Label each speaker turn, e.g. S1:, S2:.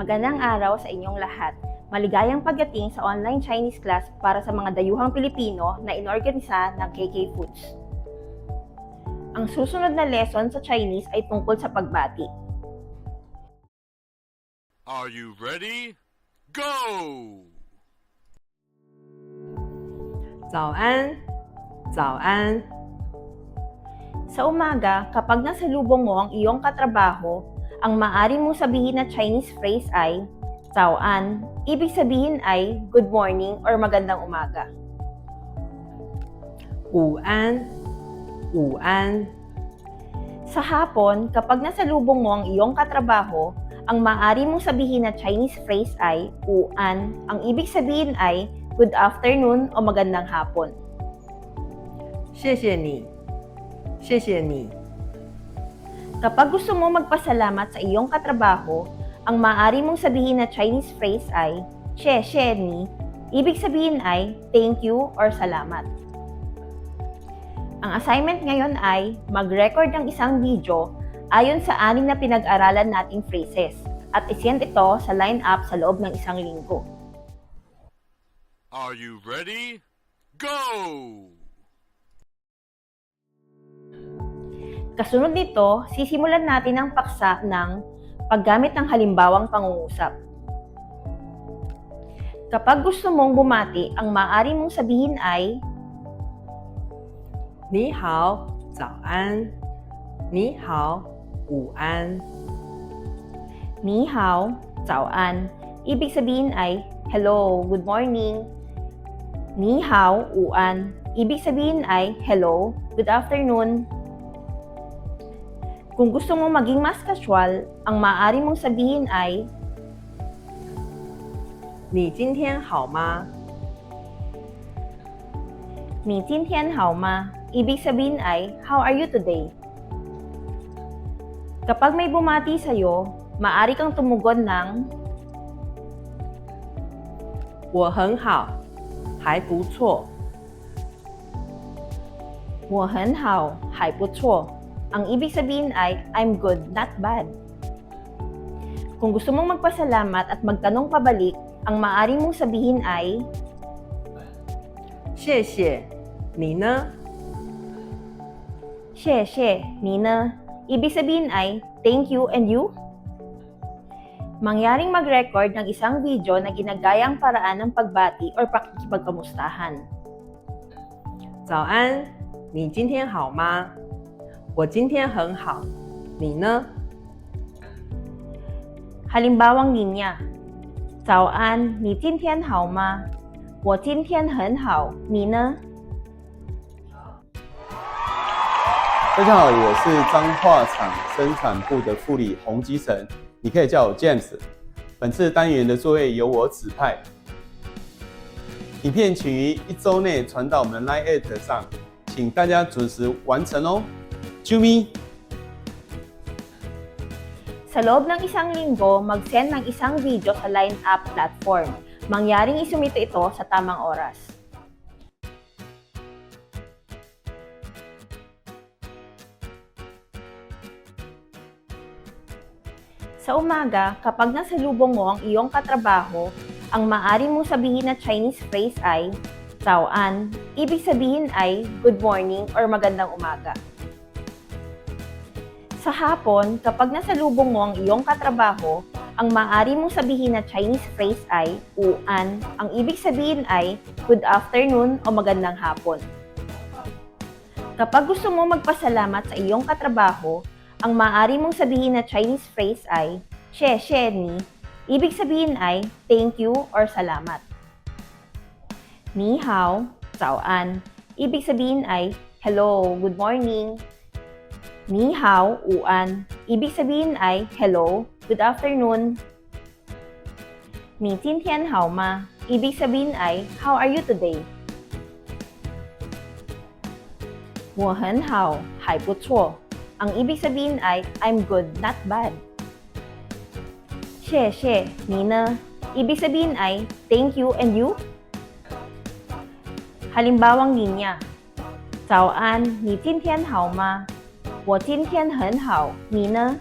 S1: Magandang araw sa inyong lahat. Maligayang pagdating sa online Chinese class para sa mga dayuhang Pilipino na inorganisa ng KK Foods. Ang susunod na lesson sa Chinese ay tungkol sa pagbati.
S2: Are you ready? Go!
S3: 早安，早安，
S1: Sa umaga, kapag nasa lubong mo ang iyong katrabaho, ang maaari mong sabihin na Chinese phrase ay Zao an. Ibig sabihin ay good morning or magandang umaga.
S3: 午安，午安，
S1: Sa hapon, kapag nasa lubong mo ang iyong katrabaho, ang maaari mong sabihin na Chinese phrase ay uan. Ang ibig sabihin ay good afternoon o magandang hapon.
S3: 谢谢你，谢谢你，
S1: Kapag gusto mo magpasalamat sa iyong katrabaho, ang maaari mong sabihin na Chinese phrase ay xie xie ni. Ibig sabihin ay thank you or salamat. Ang assignment ngayon ay mag-record ng isang video ayon sa anim na pinag-aralan nating phrases at isend ito sa line-up sa loob ng isang linggo.
S2: Are you ready? Go!
S1: Kasunod nito, sisimulan natin ang paksa ng paggamit ng halimbawang pangungusap. Kapag gusto mong bumati, ang maaari mong sabihin ay
S3: 你好，早安，你好，午安，
S1: Ni hao, an. Ibig sabihin ay hello, good morning. Ni hao, uan. Ibig sabihin ay hello, good afternoon. Kung gusto mong maging mas casual, ang maaari mong sabihin ay
S3: 你今天好吗？
S1: Ni Jin Tian Hao Ma. Ibig sabihin ay, How are you today? Kapag may bumati sa'yo, maaari kang tumugon ng
S3: 我很好，还不错。
S1: Wo hen hao, hai pu chuo. Ang ibig sabihin ay, I'm good, not bad. Kung gusto mong magpasalamat at magtanong pabalik, ang maaari mong sabihin ay,
S3: 谢谢，你呢？
S1: Xie xie, ni na. Ibig sabihin ay, thank you and you? Mangyaring mag-record ng isang video na ginagaya ang paraan ng pagbati or pakikipagkamustahan.
S3: 早安，你今天好吗？ 我今天很好，你呢
S1: ？Halimbawang linya. 早安，你今天好吗？我今天很好，你呢？
S4: 大家好，我是彰化厂生产部的副理洪基成，你可以叫我 James。本次单元的作业由我指派，影片请于一周内传到我们的 Line 上，请大家准时完成哦。啾咪。
S1: Sa loob ng isang linggo, mag-send ng isang video sa Line Up platform. Mangyaring isumito ito sa tamang oras. Sa umaga, kapag nasa lubong mo ang iyong katrabaho, ang maaari mong sabihin na Chinese phrase ay Zao an. Ibig sabihin ay good morning or magandang umaga. Sa hapon, kapag nasa lubong mo ang iyong katrabaho, ang maaari mong sabihin na Chinese phrase ay uan. Ang ibig sabihin ay good afternoon o magandang hapon. Kapag gusto mo magpasalamat sa iyong katrabaho, ang maaari mong sabihin na Chinese phrase ay xie xie ni. Ibig sabihin ay thank you or salamat. Ni hao, an. Ibig sabihin ay hello, good morning. Ni hao, uan. Ibig sabihin ay hello, good afternoon. Ni Jin Tian hao ma. Ibig sabihin ay how are you today? Wo hen hao, hai bu chuo. Ang ibig sabihin ay I'm good, not bad. Xie xie, ni ne. Ibig sabihin ay thank you and you? Halimbawang linya. 早安，你今天好吗？ 我今天很好，你呢？